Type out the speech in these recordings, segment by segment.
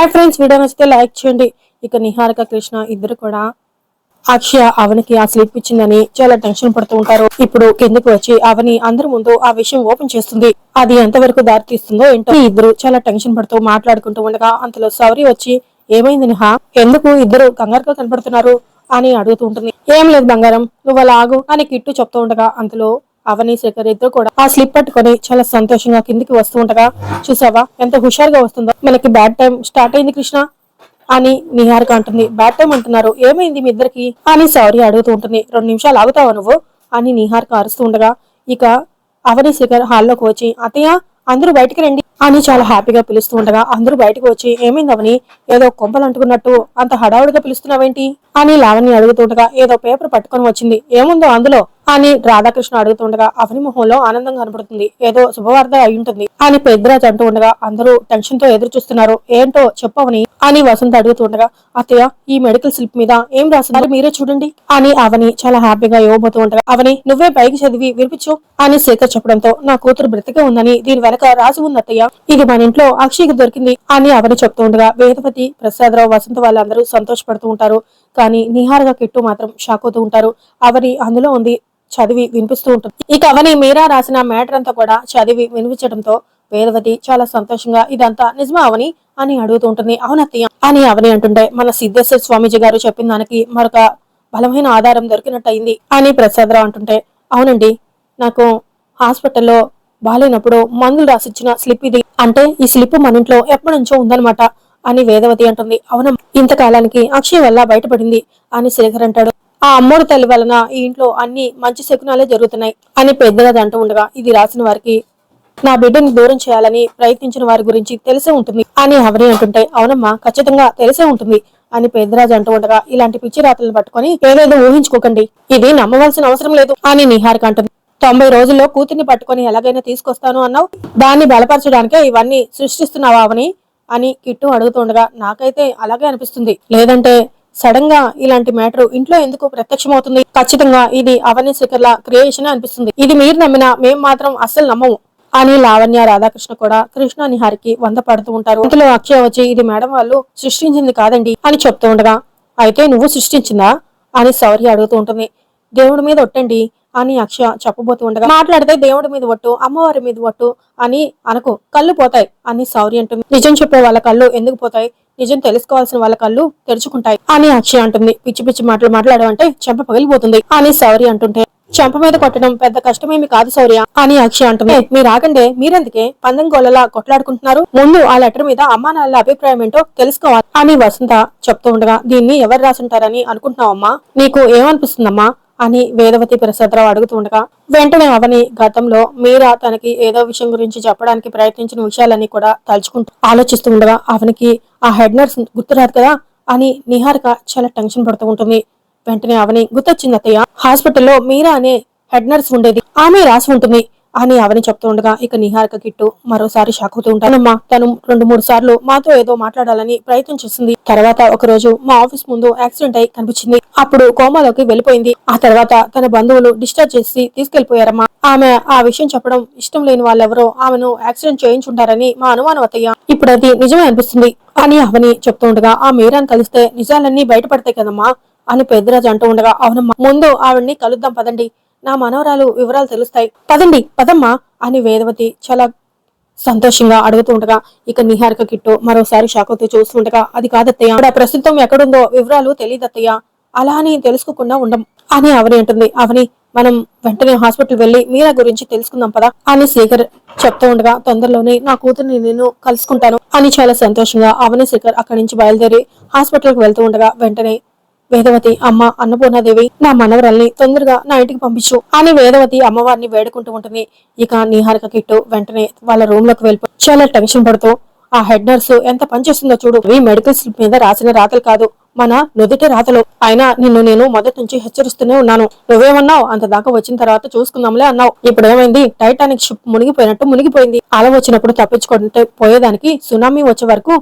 Hi friends video నచ్చితే like చేయండి. ఇక నిహారిక కృష్ణ ఇద్దరు కూడా అక్షయ అవనికి ఆ స్లిప్ ఇచ్చిందని చాలా టెన్షన్ పడుతూ ఉంటారు. ఇప్పుడు కిందకి వచ్చి అవని అందరి ముందు ఆ విషయం ఓపెన్ చేస్తుంది. అది ఎంతవరకు దారి తీస్తుందో ఏంటో ఇద్దరు చాలా టెన్షన్ పడుతూ మాట్లాడుకుంటూ ఉండగా అంతలో సౌరి వచ్చి ఏమైంది నిహా? ఎందుకు ఇద్దరు కంగారుగా కనపడుతున్నారు? అని అడుగుతూ ఉంటుంది. ఏం లేదు బంగారం నువ్వు అలాగు అని కిట్టు చెప్తూ ఉండగా అంతలో అవని శేఖర్ ఇద్దరు కూడా ఆ స్లిప్ పట్టుకొని చాలా సంతోషంగా కిందికి వస్తూ ఉంటగా చూసావా? ఎంత హుషారుగా వస్తుందో. మనకి బ్యాడ్ టైం స్టార్ట్ అయింది కృష్ణ అని నిహారిక అంటుంది. బ్యాడ్ టైం అంటున్నారు. ఏమైంది మీ ఇద్దరికి? అని సారీ అడుగుతూ ఉంటుంది. రెండు నిమిషాలు ఆగుతావా నువ్వు? అని నిహారిక అరుస్తూ ఉండగా ఇక అవని శేఖర్ హాల్లోకి వచ్చి అతయ్య అందరూ బయటికి రండి అని చాలా హ్యాపీగా పిలుస్తూ ఉండగా అందరూ బయటకు వచ్చి ఏమైంది అవని? ఏదో కొంపలు అంటుకున్నట్టు అంత హడావుడిగా పిలుస్తున్నావేంటి? అని లావణ్య అడుగుతుండగా ఏదో పేపర్ పట్టుకొని వచ్చింది. ఏముందో అందులో? అని రాధాకృష్ణ అడుగుతుండగా అవని మొహంలో ఆనందం కనబడుతుంది. ఏదో శుభవార్త అయి ఉంటుంది అని పెద్దరాజు అంటూ ఉండగా అందరూ టెన్షన్తో ఎదురు చూస్తున్నారు. ఏంటో చెప్పవని అని వసంత అడుగుతుండగా అత్తయ్య ఈ మెడికల్ స్లిప్ మీద ఏం రాస్తున్నారు మీరే చూడండి అని అవని చాలా హ్యాపీగా ఇవ్వబోతూ ఉండగా అవని నువ్వే పైకి చదివి వినిపించు అని శేఖర్ చెప్పడంతో నా కూతురు బ్రతికే ఉందని దీని వెనక రాసి ఉంది అత్తయ్య. ఇది మన ఇంట్లో అక్షయ్కి దొరికింది అని అవని చెప్తూ ఉండగా వేదవతి ప్రసాదరావు వసంత వాళ్ళందరూ సంతోషపడుతూ ఉంటారు. కానీ నిహారగా కిట్టు మాత్రం షాక్ అవుతూ ఉంటారు. అవని అందులో ఉంది చదివి వినిపిస్తూ ఉంటుంది. ఇక అవని మీరా రాసిన మ్యాటర్ అంతా కూడా చదివి వినిపించడంతో వేదవతి చాలా సంతోషంగా ఇదంతా నిజమా అవని? అని అడుగుతూ ఉంటుంది. అవునత్తయ్య అని అవని అంటుంటే మన సిద్ధేశ్వర స్వామీజీ గారు చెప్పిన దానికి మరొక బలమైన ఆధారం దొరికినట్టయింది అని ప్రసాదరావు అంటుంటే అవునండి నాకు హాస్పిటల్లో బాగాలేనప్పుడు మందులు రాసిచ్చిన స్లిప్ ఇది. అంటే ఈ స్లిప్ మన ఇంట్లో ఎప్పటి నుంచో ఉందన్నమాట అని వేదవతి అంటుంది. అవునం ఇంతకాలానికి అక్షయ్ వల్ల బయటపడింది అని శేఖర్ అంటాడు. ఆ అమ్మోడు తల్లి వలన ఈ ఇంట్లో అన్ని మంచి శకునాలే జరుగుతున్నాయి అని పెద్దగా అంటూ ఉండగా ఇది రాసిన వారికి నా బిడ్డని దూరం చేయాలని ప్రయత్నించిన వారి గురించి తెలిసే ఉంటుంది అని అవని అంటుంటే అవునమ్మా ఖచ్చితంగా తెలిసే ఉంటుంది అని పెద్దరాజు అంటూ ఉండగా ఇలాంటి పిచ్చి రాతలను పట్టుకొని ఏదేదో ఊహించుకోకండి ఇది నమ్మవలసిన అవసరం లేదు అని నిహారిక అంటుంది. తొంభై రోజుల్లో కూతుర్ని పట్టుకొని ఎలాగైనా తీసుకొస్తాను అన్నావు దాన్ని బలపరచడానికే ఇవన్నీ సృష్టిస్తున్నావా అవని అని కిట్టు అడుగుతుండగా నాకైతే అలాగే అనిపిస్తుంది. లేదంటే సడన్గా ఇలాంటి మ్యాటర్ ఇంట్లో ఎందుకు ప్రత్యక్షమవుతుంది? ఖచ్చితంగా ఇది అవని శిఖర్ల క్రియేషన్ అనిపిస్తుంది. ఇది మీరు నమ్మినా మేం మాత్రం అస్సలు నమ్మము. అని లావణ్య రాధాకృష్ణ కూడా కృష్ణ నిహారికి వంద పడుతూ ఉంటారు. ఇంతలో అక్షయ వచ్చి ఇది మేడం వాళ్ళు సృష్టించింది కాదండి అని చెప్తూ ఉండగా అయితే నువ్వు సృష్టించిందా? అని శౌర్య అడుగుతూ ఉంటుంది. దేవుడి మీద ఒట్టండి అని అక్షయ చెప్పబోతూ ఉండగా మాట్లాడితే దేవుడి మీద ఒట్టు అమ్మవారి మీద ఒట్టు అని అనకు కళ్ళు పోతాయి అని సౌర్య అంటుంది. నిజం చెప్పే వాళ్ళ కళ్ళు ఎందుకు పోతాయి? నిజం తెలుసుకోవాల్సిన వాళ్ళ కళ్ళు తెరుచుకుంటాయి. అని అక్షయ్ అంటుంది. పిచ్చి పిచ్చి మాటలు మాట్లాడమంటే చెంప పగిలిపోతుంది. అని సౌరి అంటుంటే చెంప మీద కొట్టడం పెద్ద కష్టమేమి కాదు సౌర్య అని అక్షయ్ అంటుంది. మీరు ఆగండే. మీరెందుకే? పందెం గోళ్ళలా కొట్లాడుకుంటున్నారు. ముందు ఆ లెటర్ మీద అమ్మా నాన్నల అభిప్రాయం ఏంటో తెలుసుకోవాలి. అని వసంత చెప్తూ ఉండగా దీన్ని ఎవరు రాసుంటారని అనుకుంటున్నావమ్మా? నీకు ఏమనిపిస్తుందమ్మా? అని వేదవతి ప్రసాదరావు అడుగుతూ ఉండగా వెంటనే అవని గతంలో మీరా తనకి ఏదో విషయం గురించి చెప్పడానికి ప్రయత్నించిన విషయాలన్నీ కూడా తలుచుకుంటూ ఆలోచిస్తూ ఉండగా అవనికి ఆ హెడ్ నర్స్ గుర్తురాదు కదా? అని నిహారిక చాలా టెన్షన్ పడుతూ ఉంటుంది. వెంటనే అవని గుర్తొచ్చింది అత్తయ్య. హాస్పిటల్లో మీరా అనే హెడ్ నర్స్ ఉండేది. ఆమె రాసి ఉంటుంది. అని అవని చెప్తూ ఉండగా ఇక నిహారిక కిట్టు మరోసారి షాక్ అవుతూ ఉంటానమ్మా తను రెండు మూడు సార్లు మాతో ఏదో మాట్లాడాలని ప్రయత్నం చేసింది తర్వాత ఒక రోజు మా ఆఫీస్ ముందు యాక్సిడెంట్ అయి కనిపించింది. అప్పుడు కోమాలోకి వెళ్ళిపోయింది. ఆ తర్వాత తన బంధువులు డిశ్చార్జ్ చేసి తీసుకెళ్ళిపోయారమ్మా ఆమె ఆ విషయం చెప్పడం ఇష్టం లేని వాళ్ళెవరో ఆమెను యాక్సిడెంట్ చేయించుంటారని మా అనుమానం అత్తయ్య. ఇప్పుడు అది నిజమే అనిపిస్తుంది అని అవని చెప్తూ ఉండగా ఆ మీరాన్ని కలిస్తే నిజాలన్నీ బయటపడతాయి కదమ్మా అని పెద్దరాజు అంటూ ఉండగా అవునమ్మా ముందు ఆవిడ్ని కలుద్దాం పదండి. నా మనవరాలు వివరాలు తెలుస్తాయి. పదండి పదమ్మా అని వేదవతి చాలా సంతోషంగా అడుగుతూ ఉండగా ఇక నిహారిక కిట్టు మరోసారి షాక్ చూస్తుండగా అది కాదత్తయ్య. ఆవిడ ప్రస్తుతం ఎక్కడుందో వివరాలు తెలియదత్తయ్య అలా అని తెలుసుకోకుండా ఉండం అని అవని అంటుంది. అవని మనం వెంటనే హాస్పిటల్ వెళ్ళి మీరా గురించి తెలుసుకుందాం పదా అని శేఖర్ చెప్తూ ఉండగా తొందరలోనే నా కూతుర్ని నేను కలుసుకుంటాను అని చాలా సంతోషంగా అవని శేఖర్ అక్కడి నుంచి బయలుదేరి హాస్పిటల్కి వెళ్తూ ఉండగా వెంటనే వేదవతి అమ్మ అన్నపూర్ణాదేవి నా మనవరాల్ని తొందరగా నా ఇంటికి పంపించు అని వేదవతి అమ్మవారిని వేడుకుంటూ ఉంటుంది. ఇక నిహారిక కిట్టు వెంటనే వాళ్ళ రూమ్లోకి వెళ్ళిపో చాలా టెన్షన్ పడుతూ ఆ హెడ్ నర్సు ఎంత పనిచేస్తుందో చూడు. ఈ మెడికల్ స్లిప్ మీద రాసిన రాతలు కాదు. మన నుదుటి రాతలు. అయినా నిన్ను నేను మొదటి నుంచి హెచ్చరిస్తూనే ఉన్నాను. నువ్వేమన్నావు? అంత దాకా వచ్చిన తర్వాత చూసుకుందాంలే అన్నావు. ఇప్పుడు ఏమైంది టైటానిక్ షిప్ మునిగిపోయినట్టు మునిగిపోయింది. అలా వచ్చినప్పుడు తప్పించుకుంటే పోయేదానికి సునామీ వచ్చే వరకు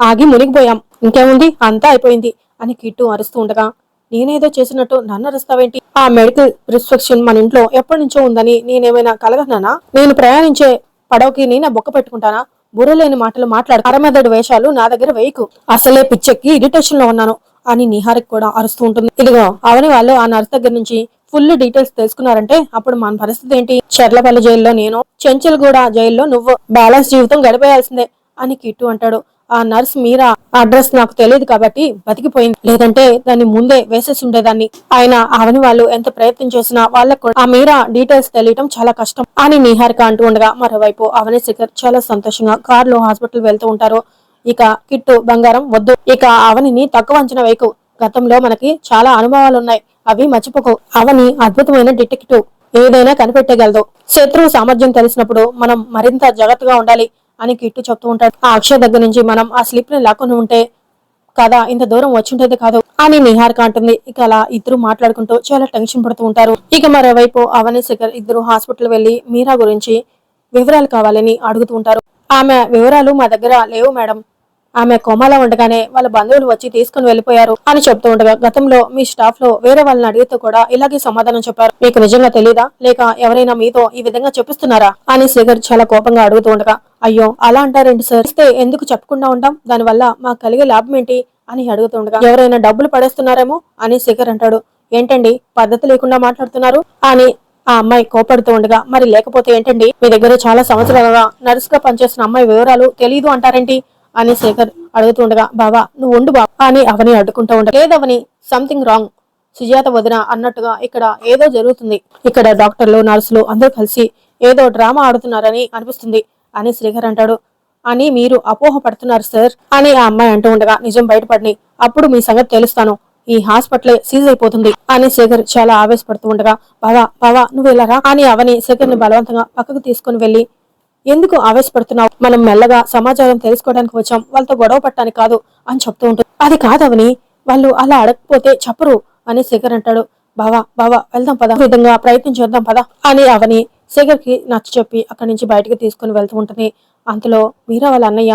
ఆగి మునిగిపోయాం. ఇంకేముంది? అంతా అయిపోయింది. అని కిట్టు అరుస్తూ ఉండగా నేనేదో చేసినట్టు నన్ను అరుస్తావేంటి? ఆ మెడికల్ ప్రిస్క్రిప్షన్ మన ఇంట్లో ఎప్పటి నుంచో ఉందని నేనేమైనా కలగన్నానా? నేను ప్రయాణించే పడవకి నేనే బొక్క పెట్టుకుంటానా? బుర్రలేని మాటలు మాట్లాడు. అరమెదడు వేషాలు నా దగ్గర వేయకు. అసలే పిచ్చెక్కి ఇరిటేషన్లో ఉన్నాను అని నిహారిక్ కూడా అరుస్తూ ఉంటుంది. ఇదిగో అవని వాళ్ళు ఆ నర్స్ దగ్గర నుంచి ఫుల్ డీటెయిల్స్ తెలుసుకున్నారంటే అప్పుడు మన పరిస్థితి ఏంటి? చెర్లపల్లి జైల్లో నేను చెంచల్గూడ జైల్లో నువ్వు బ్యాలెన్స్ జీవితం గడిపేయాల్సిందే అని కిట్టు అంటాడు. ఆ నర్స్ మీరా అడ్రస్ నాకు తెలియదు కాబట్టి బతికిపోయింది. లేదంటే దాన్ని ముందే వేసేసి ఉండేదాన్ని ఆయన అవని వాళ్ళు ఎంత ప్రయత్నం చేసినా వాళ్ళకు ఆ మీరా డీటెయిల్స్ తెలియటం చాలా కష్టం. అని నిహారిక అంటూ ఉండగా మరోవైపు అవని శిఖర్ చాలా సంతోషంగా కారులో హాస్పిటల్ వెళ్తూ ఉంటారు. ఇక కిట్టు బంగారం వద్దు. ఇక అవనిని తక్కువ అంచనా వేయకు. గతంలో మనకి చాలా అనుభవాలు ఉన్నాయి. అవి మర్చిపోకు. అవని అద్భుతమైన డిటెక్టివ్. ఏదైనా కనిపెట్టగలదు. శత్రువు సామర్థ్యం తెలిసినప్పుడు మనం మరింత జాగ్రత్తగా ఉండాలి. అని కిట్టు చెప్తూ ఉంటాడు. ఆ అక్షయ్ దగ్గర నుంచి మనం ఆ స్లిప్ని లాక్కొని ఉంటే కదా ఇంత దూరం వచ్చింటేది కాదు అని నిహారిక అంటుంది. ఇక అలా ఇద్దరు మాట్లాడుకుంటూ చాలా టెన్షన్ పడుతూ ఉంటారు. ఇక మరోవైపు అవని శేఖర్ ఇద్దరు హాస్పిటల్ వెళ్ళి మీరా గురించి వివరాలు కావాలని అడుగుతూ ఉంటారు. ఆమె వివరాలు మా దగ్గర లేవు మేడం. ఆమె కోమాలో ఉండగానే వాళ్ళ బంధువులు వచ్చి తీసుకుని వెళ్ళిపోయారు అని చెప్తూ ఉండగా గతంలో మీ స్టాఫ్లో వేరే వాళ్ళని అడిగితే కూడా ఇలాగే సమాధానం చెప్పారు. మీకు నిజంగా తెలీదా? లేక ఎవరైనా మీతో ఈ విధంగా చెప్పిస్తున్నారా అని శేఖర్ చాలా కోపంగా అడుగుతూ ఉండగా అయ్యో అలా అంటారండి సార్? ఇస్తే ఎందుకు చెప్పకుండా ఉంటాం? దానివల్ల మాకు కలిగే లాభం ఏంటి? అని అడుగుతుండగా ఎవరైనా డబ్బులు పడేస్తున్నారేమో? అని శేఖర్ అంటాడు. ఏంటండి? పద్ధతి లేకుండా మాట్లాడుతున్నారు? అని ఆ అమ్మాయి కోపడుతూ ఉండగా మరి లేకపోతే ఏంటండి? మీ దగ్గర చాలా సంవత్సరాలుగా నర్స్గా పనిచేస్తున్న అమ్మాయి వివరాలు తెలీదు అంటారేంటి? అని శేఖర్ అడుగుతుండగా బావా నువ్వు ఉండు బాబా అని అవని అడ్డుకుంటూ ఉండ లేదవని సంథింగ్ రాంగ్ సుజాత వదిన అన్నట్టుగా ఇక్కడ ఏదో జరుగుతుంది. ఇక్కడ డాక్టర్లు నర్సులు అందరూ కలిసి ఏదో డ్రామా ఆడుతున్నారని అనిపిస్తుంది అని శ్రీఖర్ అంటాడు. అని మీరు అపోహ పడుతున్నారు సార్ అని ఆ అమ్మాయి అంటూ ఉండగా నిజం బయటపడిని. అప్పుడు మీ సంగతి తెలుస్తాను. ఈ హాస్పిటల్ సీజ్ అయిపోతుంది అని శేఖర్ చాలా ఆవేశపడుతూ ఉండగా బావా బావా నువ్వు ఇలా రా అని అవని శేఖర్ని బలవంతంగా పక్కకు తీసుకుని వెళ్ళి ఎందుకు ఆవేశపడుతున్నావు? మనం మెల్లగా సమాచారం తెలుసుకోవడానికి వచ్చాం. వాళ్ళతో గొడవ పట్టడానికి కాదు అని చెప్తూ ఉంటుంది. అది కాదవని వాళ్ళు అలా అడగకపోతే చెప్పరు అని శేఖర్ అంటాడు. బావా బావా వెళ్దాం పద. విధంగా ప్రయత్నం చేద్దాం పదా అని అవని శేఖర్కి నచ్చ చెప్పి అక్కడి నుంచి బయటకు తీసుకుని వెళ్తూ ఉంటుంది. అంతలో మీరా వాళ్ళ అన్నయ్య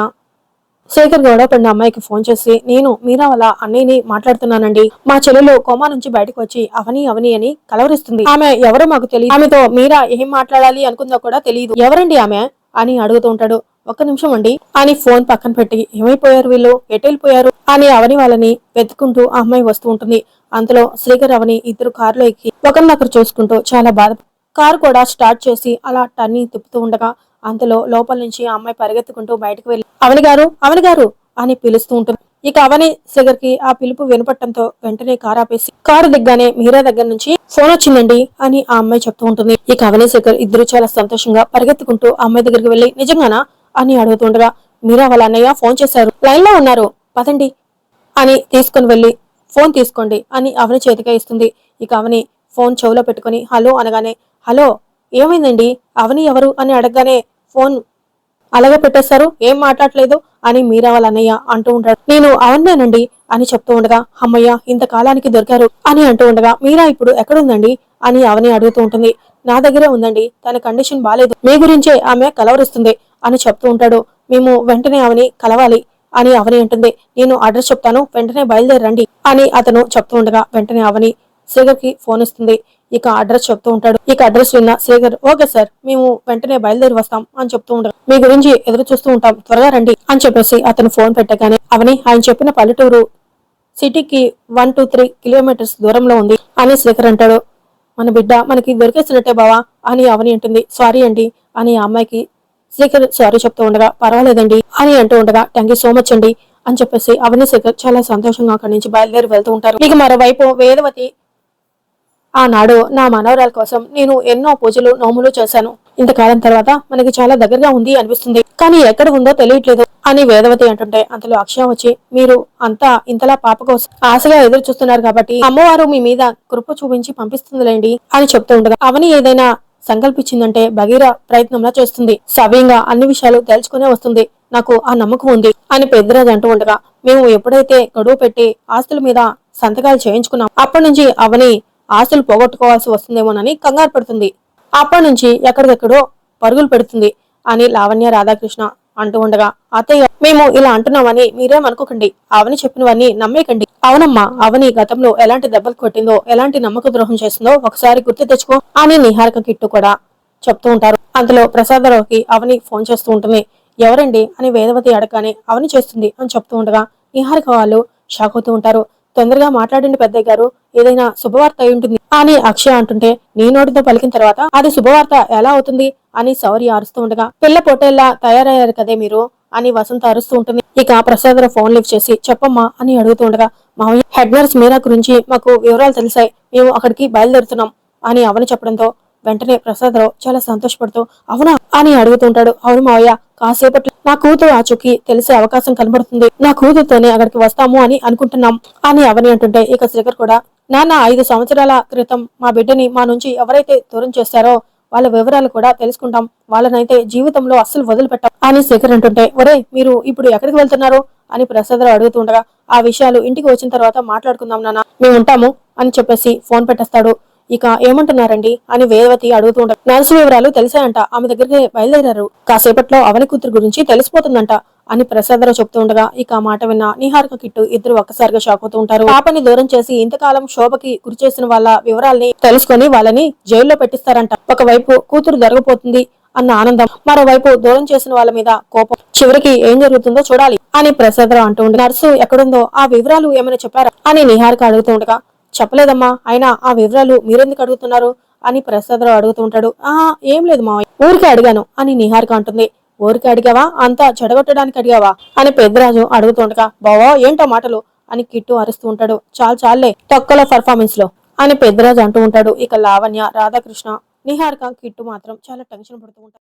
శేఖర్ గౌడ పెద్ద అమ్మాయికి ఫోన్ చేసి నేను మీరా వాళ్ళ అన్నయ్యని మాట్లాడుతున్నానండి. మా చెల్లెలు కోమా నుంచి బయటకు వచ్చి అవని అవని అని కలవరిస్తుంది. ఆమె ఎవరో మాకు తెలియదు ఆమెతో మీరా ఏం మాట్లాడాలి అనుకుందో కూడా తెలియదు ఎవరండి ఆమె? అని అడుగుతూ ఉంటాడు. ఒక్క నిమిషం అండి. అని ఫోన్ పక్కన పెట్టి ఏమైపోయారు వీళ్ళు? ఎటు అని అవని వాళ్ళని వెతుకుంటూ ఆ అమ్మాయి వస్తూ ఉంటుంది. అంతలో శ్రీకర్ అవని ఇద్దరు కారులో ఎక్కి ఒకరినొకరు చూసుకుంటూ చాలా బాధ కారు కూడా స్టార్ట్ చేసి అలా టర్ని తిప్పుతూ ఉండగా అంతలో లోపల నుంచి ఆ అమ్మాయి పరిగెత్తుకుంటూ బయటకు వెళ్ళి అవని గారు అవని గారు అని పిలుస్తూ ఉంటుంది. ఇక అవని శేఖర్కి ఆ పిలుపు వినపట్టంతో వెంటనే కారు ఆపేసి కారు దిగ్గానే మీరా దగ్గర నుంచి ఫోన్ వచ్చిందండి అని ఆ అమ్మాయి చెప్తూ ఉంటుంది. ఇక అవని శేఖర్ ఇద్దరు చాలా సంతోషంగా పరిగెత్తుకుంటూ ఆ అమ్మాయి దగ్గరికి వెళ్ళి నిజంగానా? అని అడుగుతుండగా మీరా వాళ్ళ అన్నయ్య ఫోన్ చేశారు. లైన్లో ఉన్నారు. పదండి. అని తీసుకుని వెళ్ళి ఫోన్ తీసుకోండి అని అవని చేతిగా ఇస్తుంది. ఇక అవని ఫోన్ చెవులో పెట్టుకుని హలో అనగానే హలో ఏమైందండి? అవని ఎవరు? అని అడగగానే ఫోన్ అలాగే పెట్టేస్తారు ఏం మాట్లాడలేదు? అని మీరా వాళ్ళ అన్నయ్య అంటూ ఉంటాడు. నేను అవన్నేనండి అని చెప్తూ ఉండగా అమ్మయ్య ఇంతకాలానికి దొరికారు అని అంటూ ఉండగా మీరా ఇప్పుడు ఎక్కడుందండి? అని అవని అడుగుతూ ఉంటుంది. నా దగ్గరే ఉందండి. తన కండిషన్ బాలేదు. మీ గురించే ఆమె కలవరిస్తుంది అని చెప్తూ ఉంటాడు. మేము వెంటనే అవని కలవాలి అని అవని అంటుంది. నేను అడ్రస్ చెప్తాను. వెంటనే బయలుదేరండి అని అతను చెప్తూ ఉండగా వెంటనే అవని శ్రీగర్కి కి ఫోన్ ఇస్తుంది. ఇక అడ్రస్ చెప్తూ ఉంటాడు. ఇక అడ్రస్ విన్న శేఖర్ ఓకే సార్ మేము వెంటనే బయలుదేరి వస్తాం అని చెప్తూ ఉంటాడు. మీ గురించి ఎదురు చూస్తూ ఉంటాం త్వరగా రండి అని చెప్పేసి అతను ఫోన్ పెట్టగానే అవని ఆయన చెప్పిన పల్లెటూరు సిటీకి వన్ టూ త్రీ కిలోమీటర్స్ దూరంలో ఉంది అని శేఖర్ అంటాడు. మన బిడ్డ మనకి దొరికేసినట్టే బావా అని అవని అంటుంది. సారీ అండి అని ఆ అమ్మాయికి శేఖర్ సారీ చెప్తూ ఉండగా పర్వాలేదండి అని అంటూ ఉండగా థ్యాంక్ యూ సో మచ్ అండి అని చెప్పేసి అవని శేఖర్ చాలా సంతోషంగా అక్కడి నుంచి బయలుదేరి వెళ్తూ ఉంటారు. ఇక మరోవైపు వేదవతి ఆనాడు నా మనవరాల కోసం నేను ఎన్నో పూజలు నోములు చేశాను. ఇంతకాలం తర్వాత మనకి చాలా దగ్గరగా ఉంది అనిపిస్తుంది. కానీ ఎక్కడ ఉందో తెలియట్లేదు. అని వేదవతి అంటుంటే అంతలో అక్షయ వచ్చి మీరు అంతా ఇంతలా పాప కోసం ఆశగా ఎదురు చూస్తున్నారు కాబట్టి అమ్మవారు మీ మీద కృప చూపించి పంపిస్తుందిలేండి అని చెప్తూ ఉండగా అవని ఏదైనా సంకల్పించిందంటే భగీర ప్రయత్నంలా చేస్తుంది. సవ్యంగా అన్ని విషయాలు తెలుసుకునే వస్తుంది. నాకు ఆ నమ్మకం ఉంది అని పెద్దరాజు అంటూ ఉండగా మేము ఎప్పుడైతే గడువు పెట్టి ఆస్తుల మీద సంతకాలు చేయించుకున్నాం అప్పటి నుంచి అవని ఆస్తులు పోగొట్టుకోవాల్సి వస్తుందేమోనని కంగారు పడుతుంది. అప్పటి నుంచి ఎక్కడికెక్కడో పరుగులు పెడుతుంది అని లావణ్య రాధాకృష్ణ అంటూ ఉండగా అత్తయ్య మేము ఇలా అంటున్నామని మీరేమనుకోకండి అవని చెప్పినవన్నీ నమ్మేకండి. అవునమ్మా అవని గతంలో ఎలాంటి దెబ్బలు కొట్టిందో ఎలాంటి నమ్మక ద్రోహం చేసిందో ఒకసారి గుర్తు తెచ్చుకో అని నిహారిక కిట్టు కూడా చెప్తూ ఉంటారు. అంతలో ప్రసాదరావుకి అవని ఫోన్ చేస్తూ ఉంటుంది. ఎవరండి? అని వేదవతి అడగానే అవని చేస్తుంది అని చెప్తూ ఉండగా నిహారిక వాళ్ళు షాక్ అవుతూ ఉంటారు. తొందరగా మాట్లాడండి పెద్దయ్య గారు. ఏదైనా శుభవార్త అయి ఉంటుంది. అని అక్షయ అంటుంటే నీ నోటితో పలికిన తర్వాత అది శుభవార్త ఎలా అవుతుంది? అని శౌర్య అరుస్తూ ఉండగా పిల్ల పొట్టేల్లా తయారయ్యారు కదే మీరు? అని వసంత అరుస్తూ ఉంటుంది. ఇక ప్రసాదరావు ఫోన్ లిఫ్ట్ చేసి చెప్పమ్మా అని అడుగుతూ ఉండగా మామయ్య హెడ్ నర్స్ మీరా గురించి మాకు వివరాలు తెలిసాయి. మేము అక్కడికి బయలుదేరుతున్నాం అని అవని చెప్పడంతో వెంటనే ప్రసాదరావు చాలా సంతోషపడుతూ అవునా? అని అడుగుతుంటాడు. అవును మావయ్య కాసేపట్లో నా కూతురు ఆ చుక్కి తెలిసే అవకాశం కనబడుతుంది. నా కూతురుతోనే అక్కడికి వస్తాము అని అనుకుంటున్నాం. అని అవని అంటుంటే ఇక శ్రీకర్ కూడా నాన్న ఐదు సంవత్సరాల క్రితం మా బిడ్డని మా నుంచి ఎవరైతే దూరం చేస్తారో వాళ్ళ వివరాలు కూడా తెలుసుకుంటాం. వాళ్ళనైతే జీవితంలో అస్సలు వదిలిపెట్టాం. అని శేఖర్ అంటుంటే ఒరే మీరు ఇప్పుడు ఎక్కడికి వెళ్తున్నారు? అని ప్రసాదరావు అడుగుతుండగా ఆ విషయాలు ఇంటికి వచ్చిన తర్వాత మాట్లాడుకుందాం నాన్న. మేము ఉంటాము అని చెప్పేసి ఫోన్ పెట్టేస్తాడు. ఇక ఏమంటున్నారండి అని వేదవతి అడుగుతూ ఉంటారు నర్సు వివరాలు తెలిసాయంట. ఆమె దగ్గరికి బయలుదేరారు. కాసేపట్లో అవని కూతురు గురించి తెలిసిపోతుందంట అని ప్రసాదరావు చెప్తూ ఉండగా ఇక మాట విన్న నిహారిక కిట్టు ఇద్దరు ఒక్కసారిగా షాక్ అవుతూ ఉంటారు. పాపని దూరం చేసి ఇంతకాలం శోభకి గురి చేసిన వాళ్ళ వివరాల్ని తెలుసుకొని వాళ్ళని జైల్లో పెట్టిస్తారంట. ఒకవైపు కూతురు దొరకపోతుంది అన్న ఆనందం మరోవైపు దూరం చేసిన వాళ్ళ మీద కోపం. చివరికి ఏం జరుగుతుందో చూడాలి అని ప్రసాదరావు అంటూ ఉండే నర్సు ఎక్కడుందో ఆ వివరాలు ఏమైనా చెప్పారా అని నిహారిక అడుగుతూ ఉండగా చెప్పలేదమ్మా. అయినా ఆ వివరాలు మీరెందుకు అడుగుతున్నారు? అని ప్రసాదరావు అడుగుతూ ఉంటాడు. ఆ ఏం లేదు మావయ్య. ఊరికే అడిగాను అని నిహారిక అంటుంది. ఊరికే అడిగావా? అంతా చెడగొట్టడానికి అడిగావా? అని పెద్దరాజు అడుగుతుండగా బావా ఏంటో మాటలు? అని కిట్టు అరుస్తూ ఉంటాడు. చాలు చాలే తక్కువ పర్ఫార్మెన్స్లో. అని పెద్దరాజు అంటూ ఉంటాడు. ఇక లావణ్య రాధాకృష్ణ నిహారిక కిట్టు మాత్రం చాలా టెన్షన్ పడుతూ ఉంటారు.